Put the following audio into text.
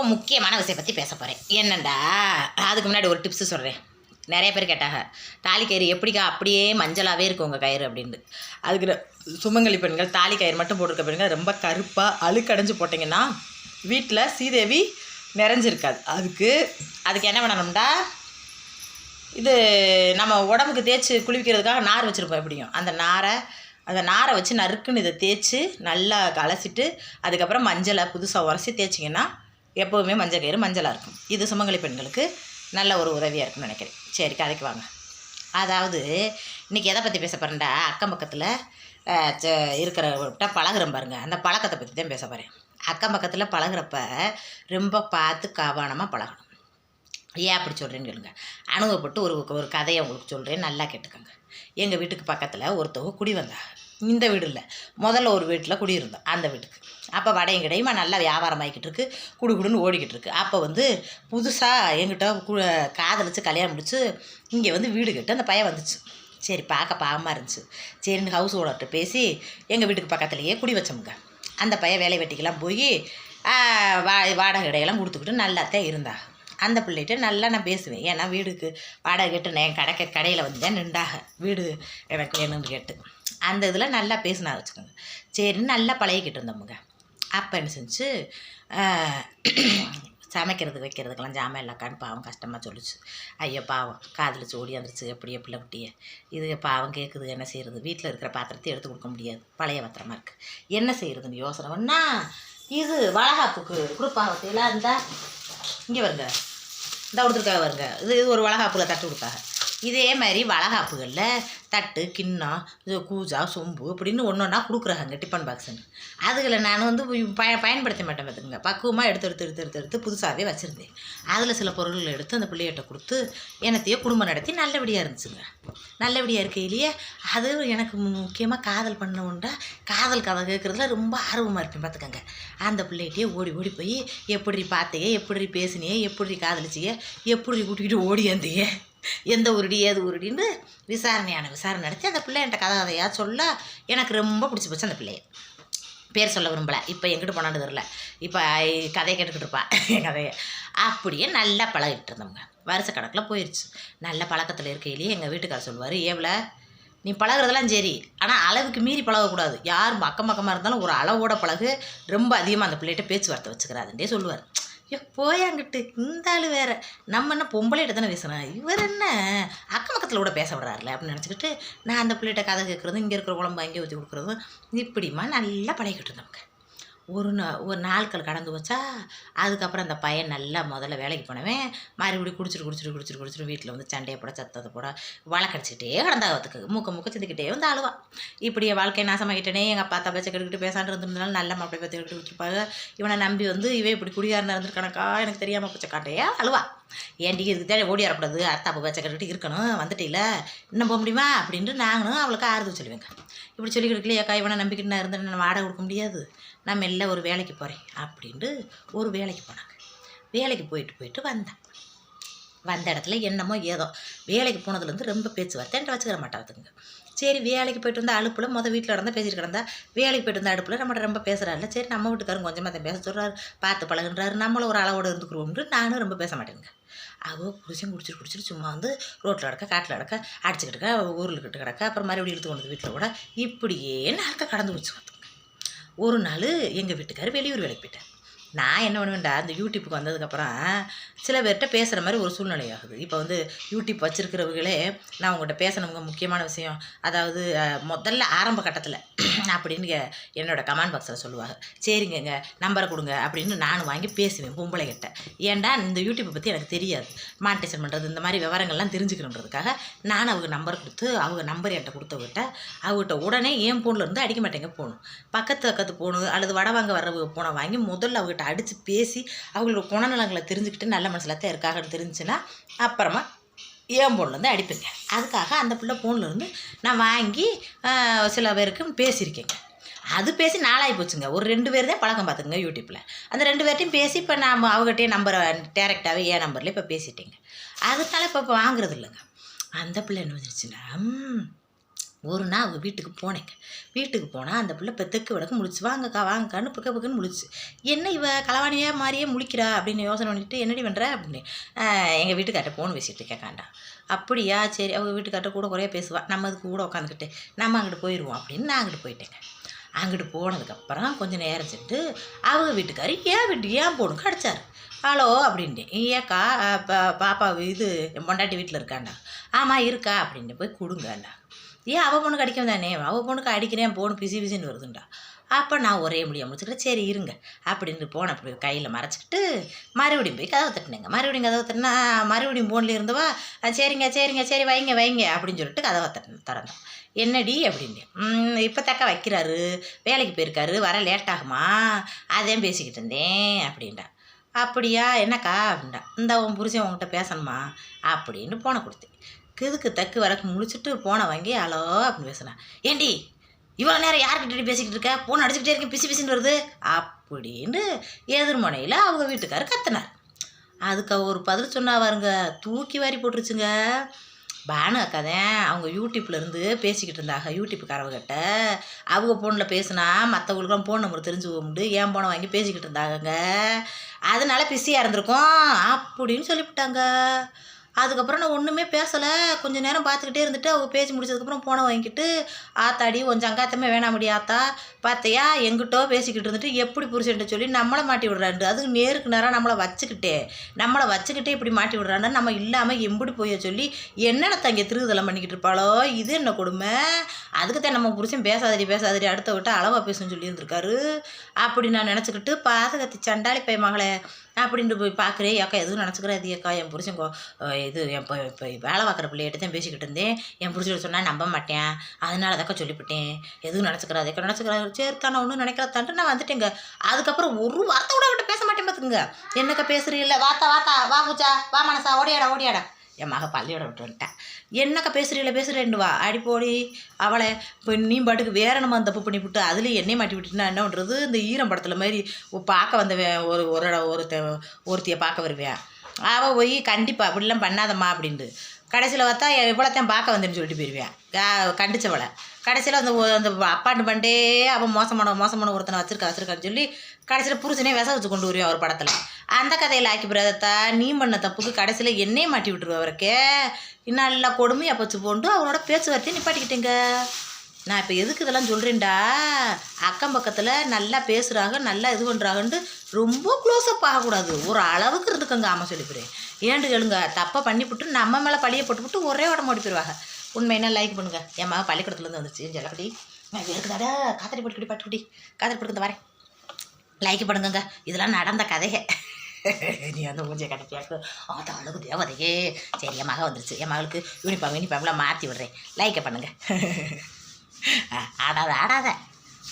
ரொம்ப முக்கியமான விஷயம் பற்றி பேச போகிறேன் என்னண்டா? அதுக்கு முன்னாடி ஒரு டிப்ஸு சொல்கிறேன் நிறைய பேர் கேட்டாங்க தாலி கயிறு எப்படிக்கா? அப்படியே மஞ்சளாகவே இருக்கும் உங்கள் கயிறு அப்படின்ட்டு. அதுக்கு சுமங்கலி பெண்கள் தாலி கயிறு மட்டும் போட்டிருக்க பெண்கள் ரொம்ப கருப்பாக அழுக்கடைஞ்சு போட்டிங்கன்னா வீட்டில் சீதேவி நிறைஞ்சிருக்காது. அதுக்கு அதுக்கு என்ன பண்ணணும்டா? இது நம்ம உடம்புக்கு தேய்ச்சி குளிக்கிறதுக்காக நார் வச்சுருப்போம் எப்படியும். அந்த நாரை அந்த நாரை வச்சு நறுக்குன்னு இதை தேய்ச்சி நல்லா கலசிட்டு அதுக்கப்புறம் மஞ்சளை புதுசாக உரசி தேய்ச்சிங்கன்னா எப்போவுமே மஞ்சள் கயிறு மஞ்சளாக இருக்கும். இது சுமங்கலி பெண்களுக்கு நல்ல ஒரு உதவியாக இருக்கும்னு நினைக்கிறேன். சரி கதைக்கு வாங்க. அதாவது இன்றைக்கி எதை பற்றி பேச போகிறேன்டா அக்கம் பக்கத்தில் ச- இருக்கிறவர்கிட்ட பழகுறோம் பாருங்க. அந்த பழக்கத்தை பற்றி தான் பேச போகிறேன் அக்கம் பக்கத்தில் பழகுறப்ப ரொம்ப பார்த்து கவனமாக பழகணும். ஏன் அப்படி சொல்கிறேன்னு சொல்லுங்கள் அனுபவப்பட்டு ஒரு ஒரு கதையை உங்களுக்கு சொல்கிறேன் நல்லா கேட்டுக்கோங்க. எங்கள் வீட்டுக்கு பக்கத்தில் ஒருத்தவங்க குடி வந்தாங்க. இந்த வீடு இல்லை முதல்ல ஒரு வீட்டில் குடியிருந்தோம் அந்த வீட்டுக்கு. அப்போ வடையும் கிடையுமா நல்லா வியாபாரம் ஆகிக்கிட்டு இருக்கு குடு குடுன்னு ஓடிக்கிட்டு இருக்கு அப்போ வந்து புதுசாக எங்கிட்ட கு காதலிச்சு கல்யாணம் முடிச்சு இங்கே வந்து வீடு கட்டு அந்த பையன் வந்துச்சு. சரி பார்க்க பாவமாக இருந்துச்சு. சரின்னு ஹவுஸ் ஓனர்கிட்ட பேசி எங்கள் வீட்டுக்கு பக்கத்துலேயே குடி வச்சோமுங்க. அந்த பையன் வேலை வெட்டிக்கெல்லாம் போய் வா வாடகை இடையெல்லாம் கொடுத்துக்கிட்டு நல்லாத்தான் இருந்தா. அந்த பிள்ளைகிட்ட நல்லா நான் பேசுவேன். ஏன்னா வீடுக்கு வாடகை கேட்டு நான் என் கடை கடையில் வந்து தான் நின்றாக வீடு எனக்கு வேணும்னு கேட்டு. அந்த இதில் நல்லா பேசினா வச்சுக்கோங்க. சரின்னு நல்லா பழகிக்கிட்டு இருந்தோமுங்க. அப்போ என்ன செஞ்சு சமைக்கிறதுக்கு வைக்கிறதுக்கெல்லாம் ஜாமான் இல்லைக்கான்னு பாவம் கஷ்டமாக சொல்லிச்சு. ஐயோ பாவம். காதில் ஓடி வந்துருச்சு. எப்படியே பிள்ளை குட்டியே. இது பாவம் கேட்குது என்ன செய்கிறது வீட்டில் இருக்கிற பாத்திரத்தை எடுத்து கொடுக்க முடியாது. பழைய பாத்திரமா இருக்குது என்ன செய்கிறதுன்னு யோசனை ஒன்றா இது வளகாப்புக்கு கொடுப்பாகத்தையெல்லாம் இருந்தால் இங்கே வருங்க. இந்த ஒருத்தருக்காக வருங்க இது இது ஒரு வளகாப்பில் தட்டு கொடுத்தாங்க இதே மாதிரி வளகாப்புகளில் தட்டு கிண்ணம் இது கூஜா சொம்பு அப்படின்னு ஒன்று ஒன்றா கொடுக்குறாங்க டிஃபன் பாக்ஸுன்னு அதுகளை நான் வந்து பய பயன்படுத்த மாட்டேன் பார்த்துக்குங்க பக்குவமாக எடுத்து எடுத்து எடுத்து எடுத்து எடுத்து புதுசாகவே வச்சுருந்தேன். அதில் சில பொருள்களை எடுத்து அந்த பிள்ளைகிட்ட கொடுத்து என்னத்தையோ குடும்பம் நடத்தி நல்லபடியாக இருந்துச்சுங்க. நல்லபடியாக இருக்கையிலேயே அது எனக்கு முக்கியமாக காதல் பண்ண உண்டா? காதல் கதை கேட்குறதுல ரொம்ப ஆர்வமாக இருப்பேன் பார்த்துக்கங்க அந்த பிள்ளைகிட்டே ஓடி ஓடி போய் எப்படி பார்த்தையே எப்படி பேசினியே எப்படி காதலிச்சியே எப்படி கூட்டிக்கிட்டு ஓடி வந்தியே எந்த உருடி ஏது உருடின்னு விசாரணையான விசாரணை நடத்தி அந்த பிள்ளை என்கிட்ட கதை கதையாக சொல்ல எனக்கு ரொம்ப பிடிச்சி போச்சு அந்த பிள்ளைய. பேர் சொல்ல விரும்பலை. இப்போ எங்கிட்டு போனான்னு தெரில இப்போ கதையை கேட்டுக்கிட்டு இருப்பா. என் கதையை. அப்படியே நல்லா பழகிட்டு இருந்தோங்க வருஷ கணக்கில் போயிடுச்சு நல்ல பழக்கத்தில் இருக்கையிலேயே எங்கள் வீட்டுக்காரர் சொல்லுவார் ஏவல நீ பழகுறதெல்லாம் சரி. ஆனால் அளவுக்கு மீறி பழகக்கூடாது. யார் அக்கம் பக்கமாக இருந்தாலும் ஒரு அளவோட பழகு. ரொம்ப அதிகமாக அந்த பிள்ளைகிட்ட பேச்சுவார்த்தை வச்சுக்கிறாதுன்றே சொல்லுவார். போயாங்கிட்டு இந்த ஆள் வேற. நம்ம என்ன பொம்பளைகிட்ட தானே பேசுகிறேன் இவர் என்ன? அக்கம் பக்கத்தில் கூட பேச விடுறாருல அப்படின்னு நினச்சிக்கிட்டு நான் அந்த பிள்ளைகிட்ட கதை கேட்குறதும் இங்கே இருக்கிற குழம்பு அங்கே ஊற்றி கொடுக்குறதும் இப்படிமா நல்லா பழகிக்கிட்டு இருந்தவங்க ஒரு நா ஒரு நாட்கள் கடந்து வச்சா அதுக்கப்புறம் அந்த பையன் நல்லா முதல்ல வேலைக்கு போனவன் மறுபடியும் குடிச்சிட்டு குடிச்சிட்டு குடிச்சிட்டு குடிச்சிட்டு வீட்டில் வந்து சண்டையை போட சத்தத்தை போட வழக்கடிச்சிட்டே கிடந்தாவதுக்கு மூக்க மூக்க சிந்திக்கிட்டே வந்து அழுவா இப்படியே வாழ்க்கை நாசமாகிட்டனே எங்கள் அப்பா தப்பச்சை கெடுக்கிட்டு பேசாண்டு இருந்ததுனால நல்ல மாப்பிள்ளை பற்றி கட்டு வச்சுருப்பாங்க இவனை நம்பி வந்து இவன் இப்படி குடியாரனா இருந்திருக்கணக்கா எனக்கு தெரியாமல் போச்ச காட்டையா அழுவா ஏன்டி இதுக்கு தேடி ஓடி வரக்கூடாது? அர்த்தாப்பு பேச்சை கட்டுக்கிட்டு இருக்கணும் வந்துட்டீல இன்னும் போக முடியுமா? அப்படின்ட்டு நாங்களும் அவளுக்கு ஆறுதல் சொல்லுவேங்க. இப்படி சொல்லி கொடுக்கலையாக்கா இவனை நம்பிக்கிட்டு நான் இருந்தேன் நான் வாடகை கொடுக்க முடியாது. நான் மெல்ல ஒரு வேலைக்கு போகிறேன் அப்படின்ட்டு ஒரு வேலைக்கு போனாங்க. வேலைக்கு போயிட்டு போயிட்டு வந்தேன். வந்த இடத்துல என்னமோ ஏதோ வேலைக்கு போனதுலேருந்து ரொம்ப பேச்சுவார்த்தை என்கிட்ட வச்சுக்கிற மாட்டாதுங்க சரி வேலைக்கு போயிட்டு வந்தால் அழுப்பில் மொதல் வீட்டில் இருந்தால் பேசிட்டு கிடந்தா வேலைக்கு போயிட்டு வந்த அடுப்பில் நம்மகிட்ட ரொம்ப பேசுகிறாருல சரி நம்ம வீட்டுக்காரங்க கொஞ்சமாக தான் பேச சொல்கிறாரு பார்த்து பழகுன்றாரு நம்மளும் ஒரு அளவோடு இருந்துக்கிறோம்னு நானும் ரொம்ப பேச மாட்டேங்க அவள் புருஷன் குடிச்சிட்டு குடிச்சிட்டு சும்மா வந்து ரோட்டில் கிடக்க காட்டில் கிடக்க அடிச்சுக்கிட்டு கிடக்க ஊருக்கிட்டு கிடக்க அப்புறம் மறுபடியும் எடுத்து கொண்டு வீட்டில் கூட இப்படியே நாட்கள் கடந்து வச்சு ஒரு நாள் எங்கள் வீட்டுக்காரர் வெளியூர் வேலைக்கு போயிட்டார். நான் என்ன பண்ணுவேன்டா இந்த யூடியூப்புக்கு வந்ததுக்கப்புறம் சில பேர்கிட்ட பேசுகிற மாதிரி ஒரு சூழ்நிலை ஆகுது இப்போ வந்து யூடியூப் வச்சுருக்கிறவர்களே நான் உங்கள்கிட்ட பேசணுங்க முக்கியமான விஷயம். அதாவது முதல்ல ஆரம்ப கட்டத்தில் அப்படின்னு என்னோடய என்னோட கமெண்ட் பாக்ஸில் சொல்லுவாங்க. சரிங்கங்க நம்பரை கொடுங்க அப்படின்னு நான் வாங்கி பேசுவேன் பொம்பளைகிட்ட. ஏன்டா இந்த யூடியூப்பை பற்றி எனக்கு தெரியாது. மானிட்டேஷன் பண்ணுறது இந்த மாதிரி விவரங்கள்லாம் தெரிஞ்சுக்கணுன்றதுக்காக நான் அவங்க நம்பர் கொடுத்து அவங்க நம்பர் என்கிட்ட கொடுத்தவகிட்ட அவங்ககிட்ட உடனே என் ஃபோனில் இருந்து அடிக்க மாட்டேங்க போகணும். பக்கத்து பக்கத்து போகணும் அல்லது வடவாங்க வர்றவங்க போனை வாங்கி முதல்ல அவங்ககிட்ட அடித்து பேசி அவங்களோட குணநலங்களை தெரிஞ்சுக்கிட்டு நல்ல மனசில் தான் இருக்காங்கன்னு தெரிஞ்சுன்னா அப்புறமா என் ஃபோன்லேருந்து அடிப்பேங்க. அதுக்காக அந்த பிள்ளை ஃபோன்லேருந்து நான் வாங்கி சில பேருக்கு பேசியிருக்கேங்க. அது பேசி நாளாகி போச்சுங்க. ஒரு ரெண்டு பேர் தான் பழக்கம் பார்த்துக்குங்க யூடியூப்பில் அந்த ரெண்டு பேர்ட்டையும் பேசி இப்போ நான் அவங்ககிட்டயே நம்பரை டேரெக்டாகவே ஏன் நம்பரில் இப்போ பேசிட்டேங்க. அதனால இப்போ இப்போ வாங்குறது இல்லைங்க. அந்த பிள்ளை என்ன வந்துருச்சுன்னா ஒரு நாள் அவங்க வீட்டுக்கு போனேங்க. வீட்டுக்கு போனால் அந்த பிள்ளை இப்போ தெற்கு வடக்கு முழிச்சு வாங்கக்கா வாங்கக்கான்னு பிக்க பிக்கன்னு முழிச்சு என்ன இவ களவாணியாக மாதிரியே முழிக்கிறா? அப்படின்னு யோசனை பண்ணிட்டு என்னடி பண்ணுற அப்படின்னு எங்கள் வீட்டுக்கார்ட்ட ஃபோன் பேசிகிட்டு கேட்காண்டா அப்படியா சரி அவங்க வீட்டுக்கார்ட்ட கூட குறைய பேசுவாள் நம்ம அதுக்கு கூட உட்காந்துக்கிட்டு நம்ம அங்கிட்டு போயிடுவோம் அப்படின்னு நான் அங்கிட்டு போயிட்டேங்க. அங்கிட்டு போனதுக்கப்புறம் கொஞ்சம் நேரம் சென்று அவங்க வீட்டுக்காரு ஏன் வீட்டு ஏன் போகணும் கிடச்சாரு? ஹலோ அப்படின்ட்டு ஏக்கா பா- பாப்பா இது பொண்டாட்டி வீட்டில் இருக்காண்டா? ஆமாம் இருக்கா அப்படின்ட்டு போய் கொடுங்கண்டா ஏன் அவள் பொண்ணுக்கு அடிக்கும் தானே அவள் பொண்ணுக்கு அடிக்கிறேன் போன் பிசி பிசின்னு வருதுண்டா அப்போ நான் ஒரே முடிய முடிச்சுக்கிட்டு சரி இருங்க. அப்படின்னு போன அப்படி கையில் மறைச்சிக்கிட்டு மறுபடியும் போய் கதவை தட்டினேங்க. மறுபடியும் கதவை தட்டினா மறுபடியும் ஃபோனில் இருந்தவா சரிங்க சரிங்க சரி வைங்க வைங்க. அப்படின்னு சொல்லிட்டு கதவை தட்டின திறந்தோம் என்னடி? அப்படின்னு இப்போ தக்க வைக்கிறாரு. வேலைக்கு போயிருக்காரு. வர லேட் ஆகுமா? அதையும் பேசிக்கிட்டு இருந்தேன் அப்படின்டா அப்படியா? என்னக்கா? அப்படின்டா இந்த உன் புருஷன் உன்கிட்ட பேசணுமா? அப்படின்னு போனை கொடுத்தேன். கிதுக்கு தக்கு வரக்கு முடிச்சுட்டு போனை வாங்கி ஹலோ அப்படின்னு பேசுனேன் ஏண்டி இவ்வளோ நேரம் யார்கிட்ட பேசிக்கிட்டு இருக்க? போன் அடிச்சுக்கிட்டே இருக்கேன் பிசி பிசின்னு வருது. அப்படின்னு எதிர்மனையில் அவங்க வீட்டுக்காரர் கத்தினார். அதுக்கு ஒரு பதில் சொன்னா பாருங்க தூக்கி வாரி போட்டுருச்சுங்க. பானு அக்கா தான் அவங்க யூடியூப்லேருந்து பேசிக்கிட்டு இருந்தாங்க யூடியூப்காரவங்கிட்ட அவங்க ஃபோனில் பேசுனா மற்றவங்களுக்குலாம் ஃபோன் நம்பர் தெரிஞ்சு போகும்னு ஏன் போனை வாங்கி பேசிக்கிட்டு இருந்தாங்கங்க? அதனால பிஸியாக இருந்திருக்கோம் அப்படின்னு சொல்லிவிட்டாங்க. அதுக்கப்புறம் நான் ஒன்றுமே பேசலை. கொஞ்ச நேரம் பார்த்துக்கிட்டே இருந்துட்டு அவங்க பேசி முடிச்சதுக்கப்புறம் ஃபோனை வாங்கிட்டு ஆத்தாடி கொஞ்சம் அங்காத்தமே வேணாமடி ஆத்தா. பார்த்தியா? எங்கிட்டோ பேசிக்கிட்டு இருந்துட்டு எப்படி புருஷன்ட்டு சொல்லி நம்மளை மாட்டி விடுறாரு அதுக்கு நேருக்கு நேராக நம்மளை வச்சுக்கிட்டே நம்மளை வச்சுக்கிட்டே இப்படி மாட்டி விடுறான்னு நம்ம இல்லாமல் எப்படி போய சொல்லி என்னென்ன தங்க திருகுதலம் பண்ணிக்கிட்டு இருப்பாளோ? இது என்ன கொடுமை? அதுக்கு தான் நம்ம புருஷன் பேசாதடி பேசாதடி அடுத்த விட்டு அளவாக பேசணும்னு சொல்லியிருந்திருக்காரு. அப்படி நான் நினச்சிக்கிட்டு பாதுகாத்து சண்டாளி பை மகளே அப்படின்ட்டு போய் பார்க்குறேன். ஏக்கா எதுவும் நினச்சிக்கிறாது ஏக்கா. என் புருஷன் இது என் இப்போ இப்போ வேலை பார்க்குற பிள்ளைகிட்ட தான் பேசிக்கிட்டு இருந்தேன். என் பிடிச்சிட்டு சொன்னால் நம்ப மாட்டேன். அதனால தாக்கா சொல்லிவிட்டேன் எதுவும் நினச்சிக்கிறாது எக்கா நினச்சிக்கிறாரு சரி ஒன்றும் நினைக்கிறதான்ட்டு நான் வந்துட்டேங்க. அதுக்கப்புறம் ஒரு வார்த்தை கூட அவட்ட பேச மாட்டேன் பார்த்துக்குங்க என்னக்கா பேசுறீல்ல? வாத்தா வாத்தா வா பூச்சா வா மனசா ஓடியாடா ஓடியாடா. என் மக பள்ளியோட விட்டு வந்துட்டேன். என்னக்கா பேசுகிறீங்கள பேசுகிறேன் வா அடி போடி. அவளை இப்போ நீ பாட்டுக்கு வேற நம்ம தப்பு பண்ணி விட்டு அதுலேயும் என்னை மாட்டி விட்டுனா என்ன பண்ணுறது இந்த ஈரம் படத்தில் மாதிரி பார்க்க வந்தவன் ஒரு ஒரு ஒருத்த ஒருத்தியை பார்க்க வருவேன். அவள் போய் கண்டிப்பாக அப்படிலாம் பண்ணாதம்மா அப்படின்ட்டு. கடைசியில் பார்த்தா எவ்வளோத்தையும் பார்க்க வந்துன்னு சொல்லிட்டு போயிடுவேன் கண்டிச்சவளை கடைசியில் அந்த அந்த அப்பாண்டு பண்ணே அவன் மோசமான மோசமான ஒருத்தனை வச்சிருக்கா வச்சிருக்கான்னு சொல்லி கடைசியில் புருஷனே விச வச்சு கொண்டு வருவேன் ஒரு படத்தில்? அந்த கதையில் ஆக்கி பிரதத்தா நீ பண்ண தப்புக்கு கடைசியில் என்னையே மாட்டி விட்டுருவ அவருக்கு நல்லா கொடுமையாக பச்சு போண்டு அவரோட பேச்சுவார்த்தையை நிப்பாட்டிக்கிட்டேங்க. நான் இப்போ எதுக்கு இதெல்லாம் சொல்கிறேன்டா அக்கம் பக்கத்தில் நல்லா பேசுகிறாங்க நல்லா இது பண்ணுறாங்கன்ட்டு ரொம்ப க்ளோஸ்அப் ஆகக்கூடாது. ஒரு அளவுக்கு இருந்துக்கங்க ஆமாம் சொல்லிப்புறேன் ஏன்ட்டு கேளுங்க தப்பாக பண்ணிவிட்டு நம்ம மேலே பழிய போட்டுவிட்டு ஒரே உடம்பு ஓடிப்பிடுவாங்க உண்மையினா லைக் பண்ணுங்கள் என் மகன் பள்ளிக்கூடத்துலேருந்து வந்துச்சு. ஜலப்படி நான் இருக்குதாடா காத்தடி போட்டுக்கிடி பாட்டுக்குடி காத்திரி படுக்கிறது வரேன். லைக் பண்ணுங்கங்க. இதெல்லாம் நடந்த கதையை நீ அந்த மூஞ்சியை கட்டியாக்கு ஆத்தா அழகு தேவதையே. சரி என் மகன் வந்துருச்சு. என் மகளுக்கு யூனிஃபார்ம் யூனிஃபார்ம்லாம் மாற்றி விடுறேன். லைக்கை பண்ணுங்கள் ஆடாத ஆடாத.